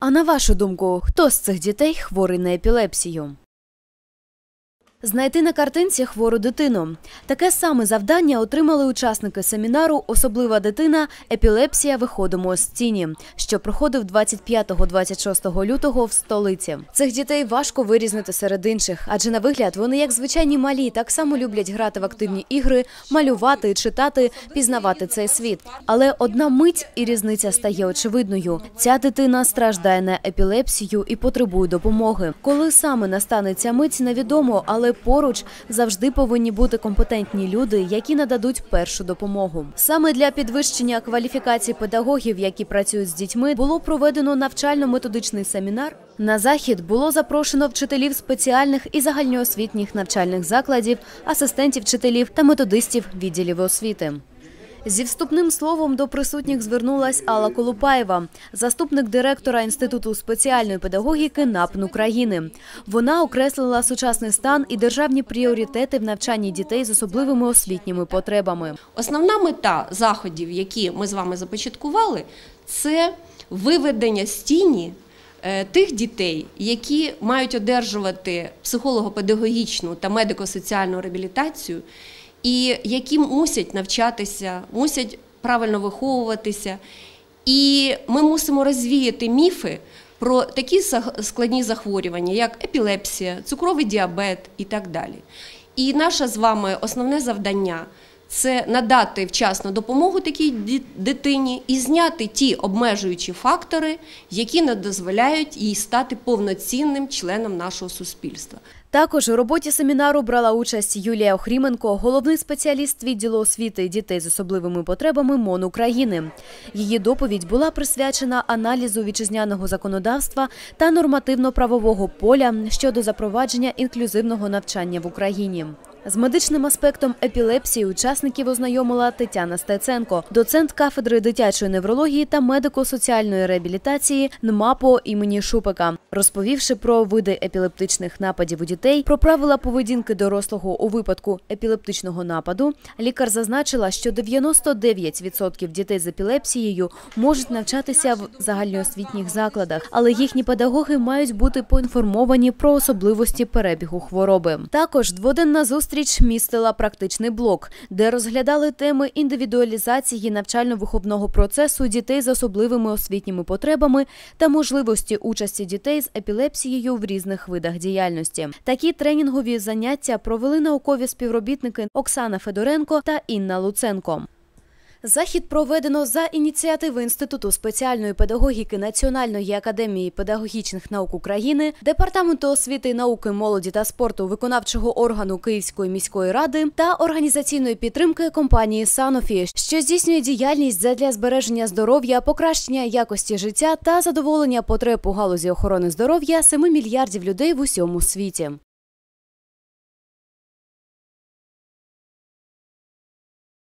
А на вашу думку, хто з цих дітей хворий на епілепсію? Знайти на картинці хвору дитину. Таке саме завдання отримали учасники семінару Особлива дитина епілепсія виходимо з тіні, що проходив 25-26 лютого в столиці. Цих дітей важко вирізнити серед інших, адже на вигляд вони, як звичайні малі, так само люблять грати в активні ігри, малювати, читати, пізнавати цей світ. Але одна мить і різниця стає очевидною. Ця дитина страждає на епілепсію і потребує допомоги. Коли саме настане ця мить, невідомо, але поруч завжди повинні бути компетентні люди, які нададуть першу допомогу. Саме для підвищення кваліфікації педагогів, які працюють з дітьми, було проведено навчально-методичний семінар. На захід було запрошено вчителів спеціальних і загальноосвітніх навчальних закладів, асистентів вчителів та методистів відділів освіти. Зі вступним словом до присутніх звернулась Алла Колупаєва, заступник директора Інституту спеціальної педагогіки НАПН України. Вона окреслила сучасний стан і державні пріоритети в навчанні дітей з особливими освітніми потребами. Основна мета заходів, які ми з вами започаткували, це виведення з тіні е, тих дітей, які мають одержувати психолого-педагогічну та медико-соціальну реабілітацію, і які мусять навчатися, мусять правильно виховуватися. І ми мусимо розвіяти міфи про такі складні захворювання, як епілепсія, цукровий діабет і так далі. І наше з вами основне завдання це надати вчасну допомогу такій дитині і зняти ті обмежуючі фактори, які не дозволяють їй стати повноцінним членом нашого суспільства. Також у роботі семінару брала участь Юлія Охріменко, головний спеціаліст відділу освіти дітей з особливими потребами МОН України. Її доповідь була присвячена аналізу вітчизняного законодавства та нормативно-правового поля щодо запровадження інклюзивного навчання в Україні. З медичним аспектом епілепсії учасників ознайомила Тетяна Стеценко, доцент кафедри дитячої неврології та медико-соціальної реабілітації НМАПО імені Шупика, розповівши про види епілептичних нападів у дітей, про правила поведінки дорослого у випадку епілептичного нападу. Лікар зазначила, що 99% дітей з епілепсією можуть навчатися в загальноосвітніх закладах, але їхні педагоги мають бути поінформовані про особливості перебігу хвороби. Також дводенна зустріч містила практичний блок, де розглядали теми індивідуалізації навчально-виховного процесу дітей з особливими освітніми потребами та можливості участі дітей з епілепсією в різних видах діяльності. Такі тренінгові заняття провели наукові співробітники Оксана Федоренко та Інна Луценко. Захід проведено за ініціативи Інституту спеціальної педагогіки Національної академії педагогічних наук України, Департаменту освіти науки, молоді та спорту виконавчого органу Київської міської ради та організаційної підтримки компанії Санофі, що здійснює діяльність задля збереження здоров'я, покращення якості життя та задоволення потреб у галузі охорони здоров'я 7 мільярдів людей в усьому світі.